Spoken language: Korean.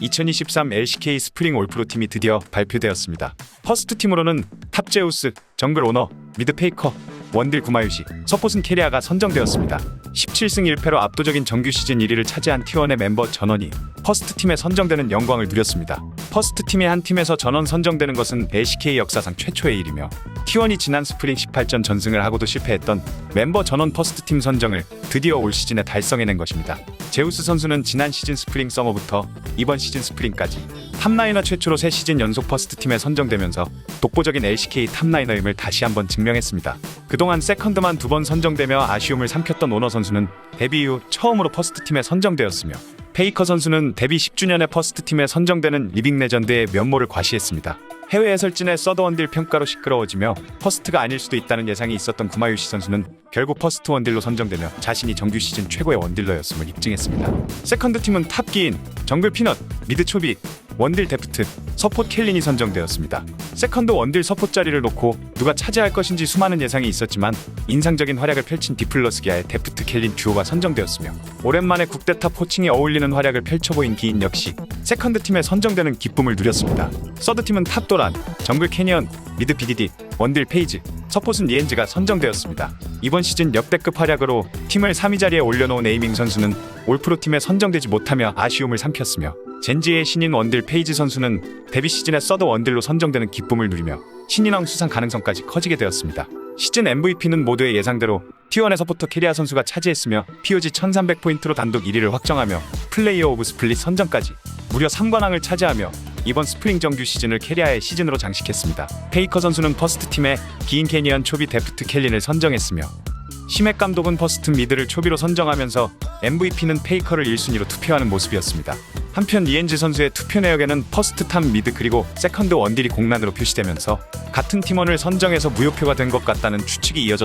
2023 LCK 스프링 올프로 팀이 드디어 발표되었습니다. 퍼스트 팀으로는 탑제우스, 정글 오너, 미드 페이커, 원딜 구마유시, 서폿은 캐리아가 선정되었습니다. 17승 1패로 압도적인 정규 시즌 1위를 차지한 T1의 멤버 전원이 퍼스트 팀에 선정되는 영광을 누렸습니다. 퍼스트 팀이 한 팀에서 전원 선정되는 것은 LCK 역사상 최초의 일이며 T1이 지난 스프링 18전 전승을 하고도 실패했던 멤버 전원 퍼스트 팀 선정을 드디어 올 시즌에 달성해낸 것입니다. 제우스 선수는 지난 시즌 스프링 서머부터 이번 시즌 스프링까지 탑라이너 최초로 새 시즌 연속 퍼스트 팀에 선정되면서 독보적인 LCK 탑라이너임을 다시 한번 증명했습니다. 그동안 세컨드만 두 번 선정되며 아쉬움을 삼켰던 오너 선수는 데뷔 이후 처음으로 퍼스트 팀에 선정되었으며 페이커 선수는 데뷔 10주년의 퍼스트 팀에 선정되는 리빙 레전드의 면모를 과시했습니다. 해외 해설진의 서드원딜 평가로 시끄러워지며 퍼스트가 아닐 수도 있다는 예상이 있었던 구마유시 선수는 결국 퍼스트 원딜로 선정되며 자신이 정규 시즌 최고의 원딜러였음을 입증했습니다. 세컨드 팀은 탑기인, 정글 피넛, 미드 초비, 원딜 데프트, 서폿 켈린이 선정되었습니다. 세컨드 원딜 서폿 자리를 놓고 누가 차지할 것인지 수많은 예상이 있었지만 인상적인 활약을 펼친 디플러스 기아의 데프트 켈린 듀오가 선정되었으며 오랜만에 국대탑 호칭에 어울리는 활약을 펼쳐 보인 기인 역시 세컨드 팀에 선정되는 기쁨을 누렸습니다. 서드 팀은 탑도란, 정글 캐니언, 미드 BDD, 원딜 페이지, 서폿은 리엔즈가 선정되었습니다. 이번 시즌 역대급 활약으로 팀을 3위 자리에 올려놓은 에이밍 선수는 올프로 팀에 선정되지 못하며 아쉬움을 삼켰으며 젠지의 신인 원딜 페이지 선수는 데뷔 시즌에 서드 원딜로 선정되는 기쁨을 누리며 신인왕 수상 가능성까지 커지게 되었습니다. 시즌 MVP는 모두의 예상대로 T1의 서포터 캐리아 선수가 차지했으며 POG 1300포인트로 단독 1위를 확정하며 플레이어 오브 스플릿 선정까지 무려 3관왕을 차지하며 이번 스프링 정규 시즌을 캐리아의 시즌으로 장식했습니다. 페이커 선수는 퍼스트 팀에 기인 캐니언 초비 데프트 켈린을 선정했으며 심핵 감독은 퍼스트 미드를 초비로 선정하면서 MVP는 페이커를 1순위로 투표하는 모습이었습니다. 한편 리엔즈 선수의 투표 내역에는 퍼스트 탑 미드 그리고 세컨드 원딜이 공란으로 표시되면서 같은 팀원을 선정해서 무효표가 된 것 같다는 추측이 이어졌습니다.